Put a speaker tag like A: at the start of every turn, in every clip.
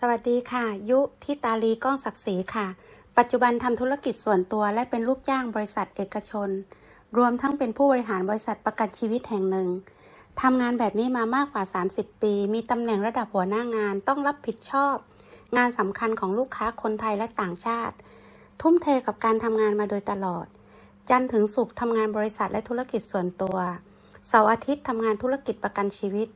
A: สวัสดีค่ะ ยุทิตาลีก้องศักดิ์ศรีค่ะ ปัจจุบันทำธุรกิจส่วนตัวและเป็นลูกจ้างบริษัทเอกชน รวมทั้งเป็นผู้บริหารบริษัทประกันชีวิตแห่งหนึ่งทำงานแบบนี้มามากกว่า 30 ปี มีตำแหน่งระดับหัวหน้างานต้องรับผิดชอบ งานสำคัญของลูกค้าคนไทยและต่างชาติ ทุ่มเทกับการทำงานมาโดยตลอด จันทร์ถึงศุกร์ทำงานบริษัทและธุรกิจส่วนตัวเสาร์อาทิตย์ทำงานธุรกิจประกันชีวิต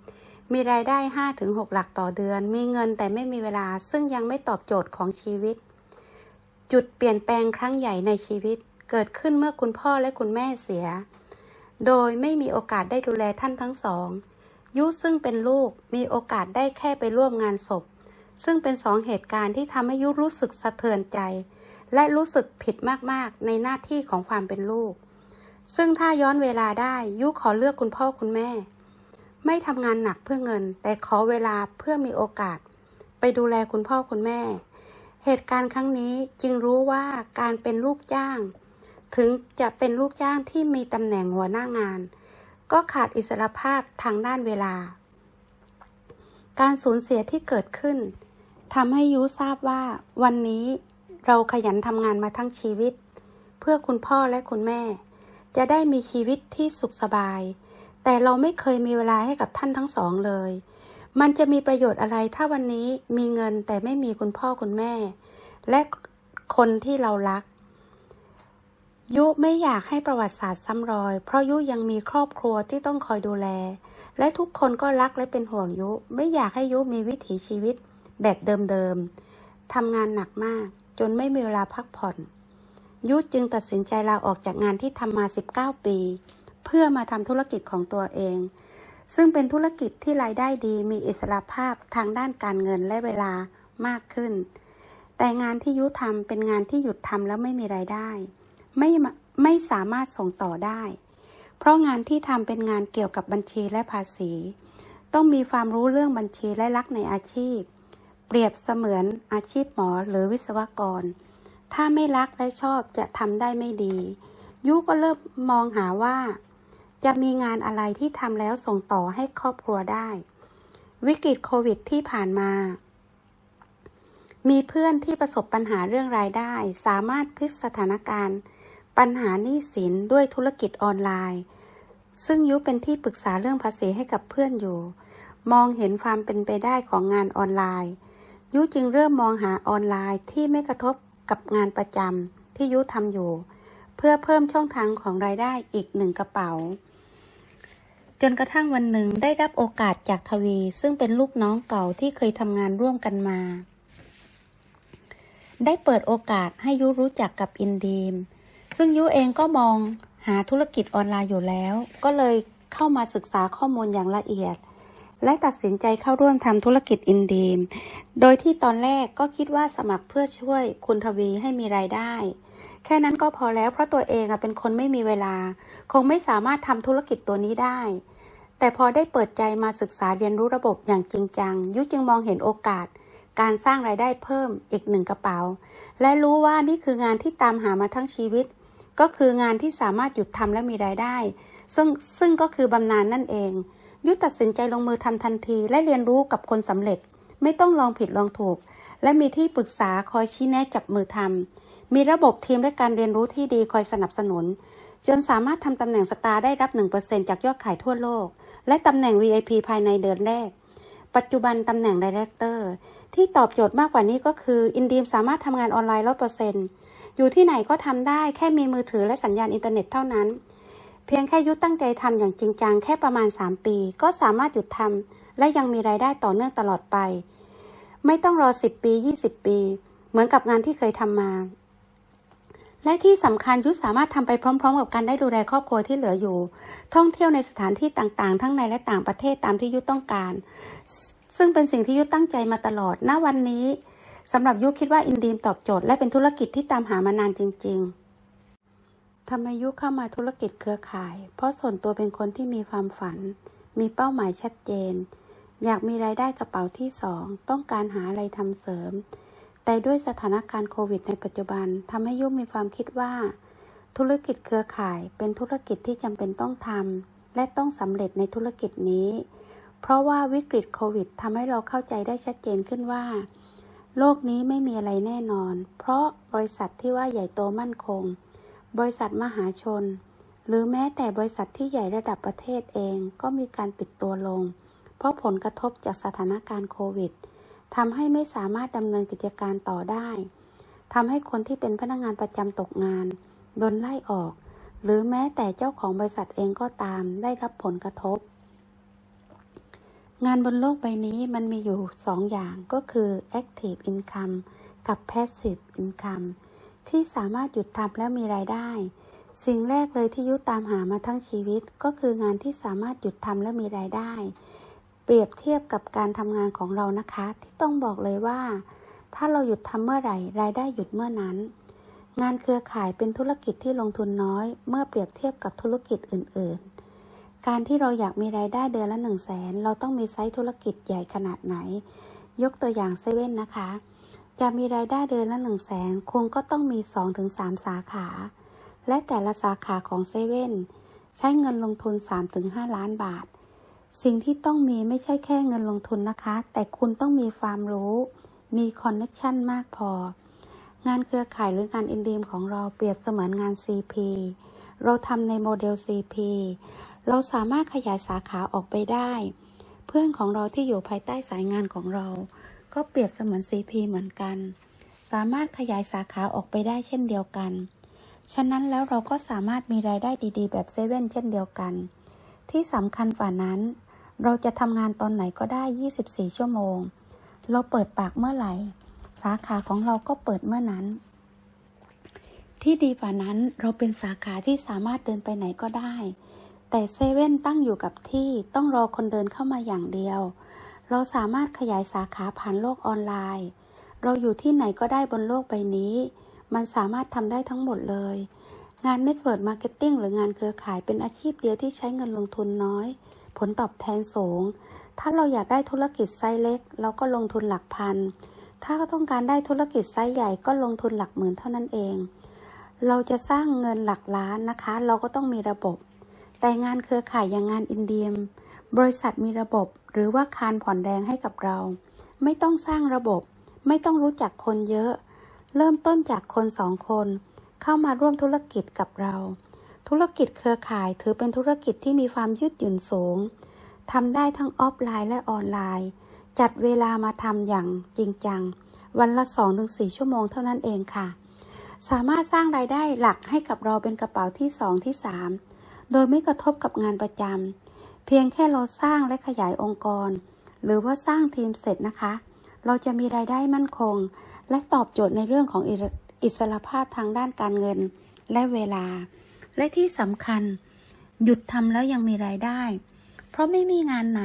A: มีรายได้ 5-6 หลักต่อเดือน มีเงินแต่ไม่มีเวลา ซึ่งยังไม่ตอบโจทย์ของชีวิต จุดเปลี่ยนแปลงครั้งใหญ่ในชีวิต เกิดขึ้นเมื่อคุณพ่อและคุณแม่เสีย โดยไม่มีโอกาสได้ดูแลท่านทั้งสอง ยุซึ่งเป็นลูกมีโอกาสได้แค่ไปร่วมงานศพ ซึ่งเป็นสองเหตุการณ์ที่ทำให้ยุรู้สึกสะเทือนใจ และรู้สึกผิดมากๆ ในหน้าที่ของความเป็นลูก ซึ่งถ้าย้อนเวลาได้ยุขอเลือกคุณพ่อคุณแม่ ไม่ทำงานหนักเพื่อเงิน แต่ขอเวลาเพื่อมีโอกาส ไปดูแลคุณพ่อคุณแม่ เหตุการณ์ครั้งนี้จึงรู้ว่าการเป็นลูกจ้าง ถึงจะเป็นลูกจ้างที่มีตำแหน่งหัวหน้างาน ก็ขาดอิสรภาพทางด้านเวลา การสูญเสียที่เกิดขึ้นทำให้ยูทราบว่าวันนี้เราขยันทำงานมาทั้งชีวิต เพื่อคุณพ่อและคุณแม่ จะได้มีชีวิตที่สุขสบาย แต่เราไม่เคยมีเวลาให้กับท่านทั้งสองเลย มันจะมีประโยชน์อะไรถ้าวันนี้มีเงินแต่ไม่มีคุณพ่อคุณแม่ และคนที่เรารัก ยุไม่อยากให้ประวัติศาสตร์ซ้ำรอย เพราะยุยังมีครอบครัวที่ต้องคอยดูแล และทุกคนก็รักและเป็นห่วงยุ ไม่อยากให้ยุมีวิถีชีวิตแบบเดิมๆทำงานหนักมากจนไม่มีเวลาพักผ่อนยุจึงตัดสินใจลาออกจากงานที่ทำมา 19 ปี เพื่อมาทำธุรกิจของตัวเอง ซึ่งเป็นธุรกิจที่รายได้ดีมีอิสระภาพทางด้านการเงินและเวลามากขึ้น แต่งานที่ยุทำเป็นงานที่หยุดทำแล้วไม่มีรายได้ ไม่ไม่สามารถส่งต่อได้ เพราะงานที่ทำเป็นงานเกี่ยวกับบัญชีและภาษี ต้องมีความรู้เรื่องบัญชีและรักในอาชีพ เปรียบเสมือนอาชีพหมอหรือวิศวกร ถ้าไม่รักและชอบจะทำได้ไม่ดียุก็เริ่มมองหาว่า จะมีงานอะไรที่ทำแล้วส่งต่อให้ครอบครัวได้ วิกฤตโควิดที่ผ่านมา มีเพื่อนที่ประสบปัญหาเรื่องรายได้ สามารถพลิกสถานการณ์ ปัญหาหนี้สินด้วยธุรกิจออนไลน์ ซึ่งยุเป็นที่ปรึกษาเรื่องภาษีให้กับเพื่อนอยู่ มองเห็นความเป็นไปได้ของงานออนไลน์ ยุจึงเริ่มมองหาออนไลน์ที่ไม่กระทบกับงานประจำที่ยุทำอยู่ เพื่อเพิ่มช่องทางของรายได้อีกหนึ่งกระเป๋า จนกระทั่งวันหนึ่งได้รับโอกาสจากทวี ซึ่งเป็นลูกน้องเก่าที่เคยทำงานร่วมกันมา ได้เปิดโอกาสให้ยุรู้จักกับอินดีม ซึ่งยุเองก็มองหาธุรกิจออนไลน์อยู่แล้ว ก็เลยเข้ามาศึกษาข้อมูลอย่างละเอียด และตัดสินใจเข้าร่วมทำธุรกิจอินดีม โดยที่ตอนแรกก็คิดว่าสมัครเพื่อช่วยคุณทวีให้มีรายได้ แค่นั้นก็พอแล้วเพราะตัวเองเป็นคนไม่มีเวลา คงไม่สามารถทำธุรกิจตัวนี้ได้ แต่พอได้เปิดใจมาศึกษาเรียนรู้ระบบอย่างจริงจัง ยุจึงมองเห็นโอกาส การสร้างรายได้เพิ่มอีกหนึ่งกระเป๋า และรู้ว่านี่คืองานที่ตามหามาทั้งชีวิต ก็คืองานที่สามารถหยุดทำและมีรายได้ ซึ่งซึ่งก็คือบำนาญนั่นเอง ยุตัดสินใจลงมือทำทันทีและเรียนรู้กับคนสำเร็จ ไม่ต้องลองผิดลองถูก และมีที่ปรึกษาคอยชี้แนะจับมือทำมีระบบทีมและการเรียนรู้ที่ดีคอยสนับสนุน จนสามารถทำตำแหน่งสตาร์ได้รับ 1%จากยอดขายทั่วโลก และตำแหน่ง VIP ภายในเดือนแรก ปัจจุบันตำแหน่ง Director ที่ตอบโจทย์มากกว่านี้ก็คืออินดีมสามารถทำงานออนไลน์ร้อยเปอร์เซ็นต์อยู่ที่ไหนก็ทำได้แค่มีมือถือและสัญญาณอินเทอร์เน็ตเท่านั้น เพียงแค่ยุตั้งใจทำอย่างจริงจังแค่ประมาณ 3 ปี ก็สามารถหยุดทำและยังมีรายได้ต่อเนื่องตลอดไป ไม่ต้องรอ 10 ปี 20 ปี เหมือนกับงานที่เคยทำมา และที่สำคัญยุทธสามารถทำไปพร้อม ๆ กับการได้ดูแลครอบครัวที่เหลืออยู่ ท่องเที่ยวในสถานที่ต่างๆ ทั้งในและต่างประเทศตามที่ยุทธต้องการ ซึ่งเป็นสิ่งที่ยุทธตั้งใจมาตลอดณวันนี้สำหรับยุทธคิดว่าอินดีมตอบโจทย์และเป็นธุรกิจที่ตามหามานานจริง ๆ ทำไมยุคเข้ามาธุรกิจเครือข่าย เพราะส่วนตัวเป็นคนที่มีความฝัน มีเป้าหมายชัดเจน อยากมีรายได้กระเป๋าที่สองต้องการหาอะไรทำเสริม แต่ด้วยสถานการณ์โควิดในปัจจุบันทำให้ยุคมีความคิดว่า ธุรกิจเครือข่ายเป็นธุรกิจที่จำเป็นต้องทำและต้องสำเร็จในธุรกิจนี้ เพราะว่าวิกฤตโควิดทำให้เราเข้าใจได้ชัดเจนขึ้นว่า โลกนี้ไม่มีอะไรแน่นอน เพราะบริษัทที่ว่าใหญ่โตมั่นคง บริษัทมหาชน หรือแม้แต่บริษัทที่ใหญ่ระดับประเทศเองก็มีการปิดตัวลง เพราะผลกระทบจากสถานการณ์โควิดทำให้ไม่สามารถดำเนินกิจการต่อได้ทำให้คนที่เป็นพนักงานประจำตกงานโดนไล่ออก หรือแม้แต่เจ้าของบริษัทเองก็ตามได้รับผลกระทบ งานบนโลกใบนี้มันมีอยู่สองอย่างก็คือ active income กับ passive income ที่สามารถหยุดทำแล้วมีรายได้ สิ่งแรกเลยที่ยุตามหามาทั้งชีวิต ก็คืองานที่สามารถหยุดทำและมีรายได้ เปรียบเทียบกับการทำงานของเรานะคะ ที่ต้องบอกเลยว่า ถ้าเราหยุดทำเมื่อไหร่ รายได้หยุดเมื่อนั้น งานเครือข่ายเป็นธุรกิจที่ลงทุนน้อย เมื่อเปรียบเทียบกับธุรกิจอื่น ๆ การที่เราอยากมีรายได้เดือนละหนึ่งแสนเราต้องมีไซต์ธุรกิจใหญ่ขนาดไหน ยกตัวอย่างเซเว่นนะคะ จะมีรายได้เดือนละหนึ่งแสนคุณก็ต้องมี 2-3 สาขา และแต่ละสาขาของเซเว่นใช้เงินลงทุน 3-5 ล้านบาท สิ่งที่ต้องมีไม่ใช่แค่เงินลงทุนนะคะ แต่คุณต้องมีความรู้ มีคอนเน็ชันมากพอ งานเครือข่ายหรืองานอินดีมของเราเปรียบเสมือนงาน CP เราทำในโมเดล CP เราสามารถขยายสาขาออกไปได้ เพื่อนของเราที่อยู่ภายใต้สายงานของเรา ก็เปรียบเสมือน CP เหมือนกัน สามารถขยายสาขาออกไปได้เช่นเดียวกัน ฉะนั้นแล้วเราก็สามารถมีรายได้ดีๆ แบบเซเว่นเช่นเดียวกัน ที่สำคัญฝ่านั้น เราจะทำงานตอนไหนก็ได้ 24 ชั่วโมง เราเปิดปากเมื่อไหร่ สาขาของเราก็เปิดเมื่อนั้น ที่ดีกว่านั้นเราเป็นสาขาที่สามารถเดินไปไหนก็ได้ แต่เซเว่นตั้งอยู่กับที่ต้องรอคนเดินเข้ามาอย่างเดียว เราสามารถขยายสาขาผ่านโลกออนไลน์ เราอยู่ที่ไหนก็ได้บนโลกใบนี้ มันสามารถทำได้ทั้งหมดเลย งาน Network Marketing หรืองานเครือข่ายเป็นอาชีพเดียวที่ใช้เงินลงทุนน้อย ผลตอบแทนสูง ถ้าเราอยากได้ธุรกิจไซส์เล็ก เราก็ลงทุนหลักพัน ถ้าต้องการได้ธุรกิจไซส์ใหญ่ก็ลงทุนหลักหมื่นเท่านั้นเอง เราจะสร้างเงินหลักล้านนะคะ เราก็ต้องมีระบบ แต่งานเครือข่ายอย่างงานอินเดียม บริษัทมีระบบ รือว่าคารผ่อนแรงให้กับเรา ไม่ต้องสร้างระบบ ไม่ต้องรู้จักคนเยอะ เริ่มต้นจากคนสองคน เข้ามาร่วมธุรกิจกับเรา ธุรกิจเครือข่ายถือเป็นธุรกิจที่มีความยืดหยุ่นสูงทำได้ทั้งออฟไลน์และออนไลน์ จัดเวลามาทำอย่างจริงจัง วันละ 2-4 ชั่วโมงเท่านั้นเองค่ะ สามารถสร้างรายได้หลักให้กับเราเป็นกระเป๋าที่ 2 ที่ 3 โดยไม่กระทบกับงานประจำ เพียงแค่เราสร้างและขยายองค์กร หรือว่าสร้างทีมเสร็จนะคะ เราจะมีรายได้มั่นคง และตอบโจทย์ในเรื่องของอิสอิสรภาพทางด้านการเงินและเวลา และที่สำคัญ หยุดทำแล้วยังมีรายได้ เพราะไม่มีงานไหน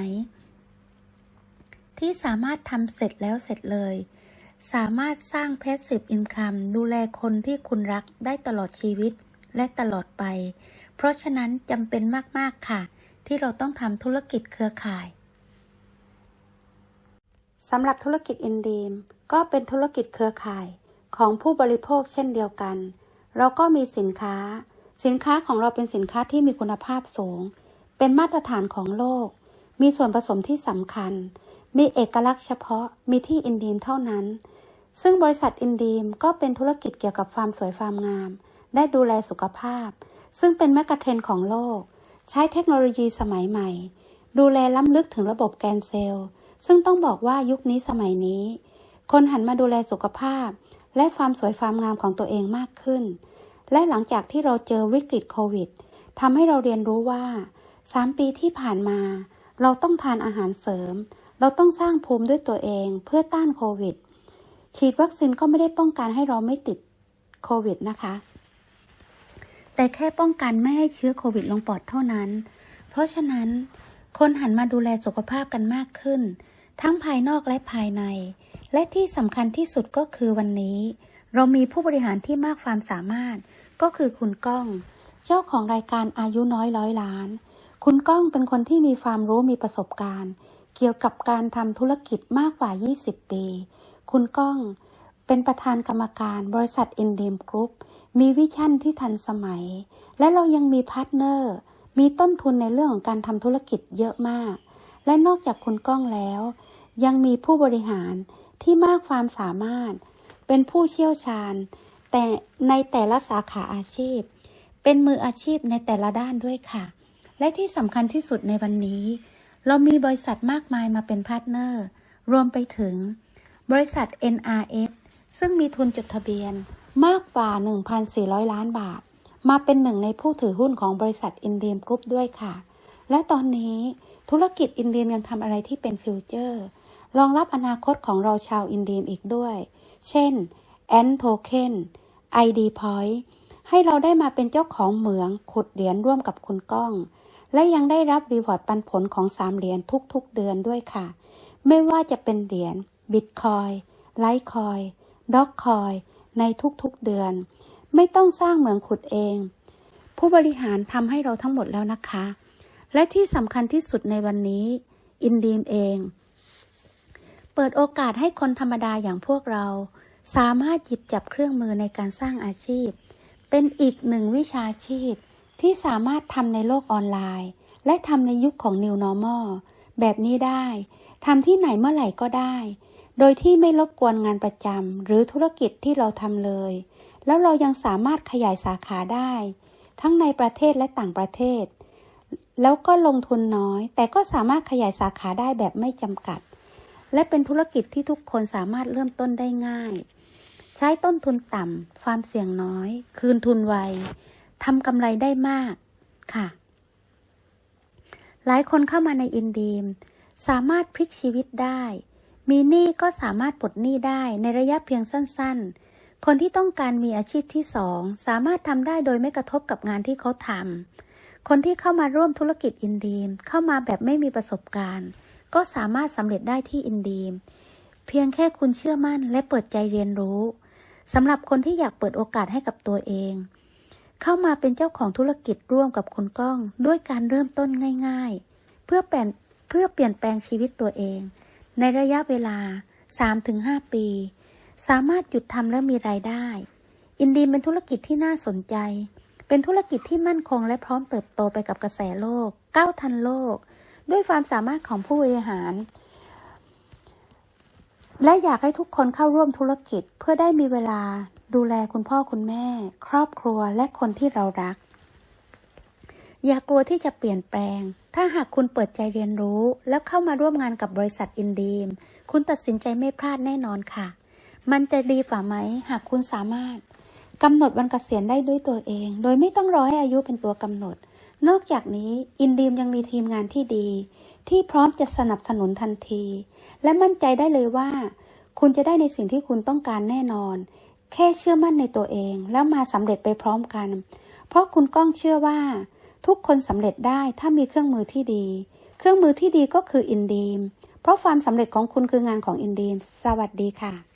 A: ที่สามารถทำเสร็จแล้วเสร็จเลย สามารถสร้าง passive income ดูแลคนที่คุณรักได้ตลอดชีวิตและตลอดไป เพราะฉะนั้นจำเป็นมาก ๆ ค่ะ ที่เราต้องทำธุรกิจเครือข่ายสำหรับธุรกิจอินดีมก็เป็นธุรกิจเครือข่ายของผู้บริโภคเช่นเดียวกัน เราก็มีสินค้า สินค้าของเราเป็นสินค้าที่มีคุณภาพสูง เป็นมาตรฐานของโลก มีส่วนผสมที่สำคัญ มีเอกลักษณ์เฉพาะมีที่อินดีมเท่านั้น ซึ่งบริษัทอินดีมก็เป็นธุรกิจเกี่ยวกับความสวยความงาม ได้ดูแลสุขภาพ ซึ่งเป็นแมกกะเทรนของโลก ใช้เทคโนโลยีสมัยใหม่ ดูแลล้ำลึกถึงระบบแกนเซลล์ ซึ่งต้องบอกว่ายุคนี้สมัยนี้ คนหันมาดูแลสุขภาพ และความสวยความงามของตัวเองมากขึ้น และหลังจากที่เราเจอวิกฤตโควิดทำให้เราเรียนรู้ว่า 3 ปีที่ผ่านมา เราต้องทานอาหารเสริม เราต้องสร้างภูมิด้วยตัวเองเพื่อต้านโควิด ฉีดวัคซีนก็ไม่ได้ป้องกันให้เราไม่ติดโควิดนะคะ แต่แค่ป้องกันไม่ให้เชื้อโควิดลงปอดเท่านั้น เพราะฉะนั้น คนหันมาดูแลสุขภาพกันมากขึ้น ทั้งภายนอกและภายใน และที่สำคัญที่สุดก็คือวันนี้ เรามีผู้บริหารที่มากความสามารถ ก็คือคุณก้อง เจ้าของรายการอายุน้อยร้อยล้าน คุณก้องเป็นคนที่มีความรู้มีประสบการณ์ เกี่ยวกับการทำธุรกิจมากกว่า 20 ปี คุณก้อง เป็นประธานกรรมการบริษัทอินดีมกรุ๊ปมีวิชั่นที่ทันสมัย และเรายังมีพาร์ทเนอร์ มีต้นทุนในเรื่องของการทำธุรกิจเยอะมาก และนอกจากคุณก้องแล้ว ยังมีผู้บริหารที่มากความสามารถ เป็นผู้เชี่ยวชาญ แต่ในแต่ละสาขาอาชีพ เป็นมืออาชีพในแต่ละด้านด้วยค่ะ และที่สำคัญที่สุดในวันนี้ เรามีบริษัทมากมายมาเป็นพาร์ทเนอร์ รวมไปถึง บริษัท NRF ซึ่งมีทุนจดทะเบียนมากกว่า 1,400 ล้านบาท มาเป็นหนึ่งในผู้ถือหุ้นของบริษัทอินเดียมกรุ๊ปด้วยค่ะ และตอนนี้ธุรกิจอินเดียมยังทำอะไรที่เป็นฟิวเจอร์รองรับอนาคตของเราชาวอินเดียมอีกด้วย เช่น a n Token ID Point ให้เราได้มาเป็นเจ้าของเหมืองขุดเหรียญร่วมกับคุณก้อง และยังได้รับรีวอร์ดปันผลของ3เหรียญทุกๆเดือนด้วยค่ะ ไม่ว่าจะเป็นเหรียญบิตคอยไลท์คอย ด็อกคอยในทุกๆเดือน ไม่ต้องสร้างเหมืองขุดเอง ผู้บริหารทำให้เราทั้งหมดแล้วนะคะ และที่สำคัญที่สุดในวันนี้ อินดีมเอง เปิดโอกาสให้คนธรรมดาอย่างพวกเรา สามารถหยิบจับเครื่องมือในการสร้างอาชีพ เป็นอีกหนึ่งวิชาชีพที่สามารถทำในโลกออนไลน์ และทำในยุคของ New Normal แบบนี้ได้ทำที่ไหนเมื่อไหร่ก็ได้ โดยที่ไม่รบกวนงานประจำหรือธุรกิจที่เราทำเลย แล้วเรายังสามารถขยายสาขาได้ ทั้งในประเทศและต่างประเทศ แล้วก็ลงทุนน้อย แต่ก็สามารถขยายสาขาได้แบบไม่จำกัด และเป็นธุรกิจที่ทุกคนสามารถเริ่มต้นได้ง่าย ใช้ต้นทุนต่ำความเสี่ยงน้อย คืนทุนไวทำกำไรได้มากค่ะ หลายคนเข้ามาในอินดีม สามารถพลิกชีวิตได้ มีหนี้ก็สามารถปลดหนี้ได้ในระยะเพียงสั้น ๆ คนที่ต้องการมีอาชีพที่สองสามารถทำได้โดยไม่กระทบกับงานที่เขาทำ คนที่เข้ามาร่วมธุรกิจอินดีมเข้ามาแบบไม่มีประสบการณ์ ก็สามารถสำเร็จได้ที่อินดีม เพียงแค่คุณเชื่อมั่นและเปิดใจเรียนรู้สำหรับคนที่อยากเปิดโอกาสให้กับตัวเอง เข้ามาเป็นเจ้าของธุรกิจร่วมกับคุณก้อง ด้วยการเริ่มต้นง่าย ๆ เพื่อเปลี่ยนเพื่อเปลี่ยนแปลงชีวิตตัวเอง ในระยะเวลา 3-5 ปี สามารถหยุดทำและมีรายได้ อินดีมเป็นธุรกิจที่น่าสนใจ เป็นธุรกิจที่มั่นคงและพร้อมเติบโตไปกับกระแสโลก ก้าวทันโลก ด้วยความสามารถของผู้บริหาร และอยากให้ทุกคนเข้าร่วมธุรกิจเพื่อได้มีเวลาดูแลคุณพ่อคุณแม่ ครอบครัวและคนที่เรารัก อย่ากลัวที่จะเปลี่ยนแปลง ถ้าหากคุณเปิดใจเรียนรู้ แล้วเข้ามาร่วมงานกับบริษัทอินดีม คุณตัดสินใจไม่พลาดแน่นอนค่ะ มันจะดีฝ่าไหม หากคุณสามารถกำหนดวันเกษียณได้ด้วยตัวเอง โดยไม่ต้องรอให้อายุเป็นตัวกำหนด นอกจากนี้อินดีมยังมีทีมงานที่ดี ที่พร้อมจะสนับสนุนทันที และมั่นใจได้เลยว่า คุณจะได้ในสิ่งที่คุณต้องการแน่นอน แค่เชื่อมั่นในตัวเองแล้วมาสำเร็จไปพร้อมกัน เพราะคุณก้องเชื่อว่า ทุกคนสำเร็จได้ถ้ามีเครื่องมือที่ดี เครื่องมือที่ดีก็คืออินดีมเพราะความสำเร็จของคุณคืองานของอินดีมสวัสดีค่ะ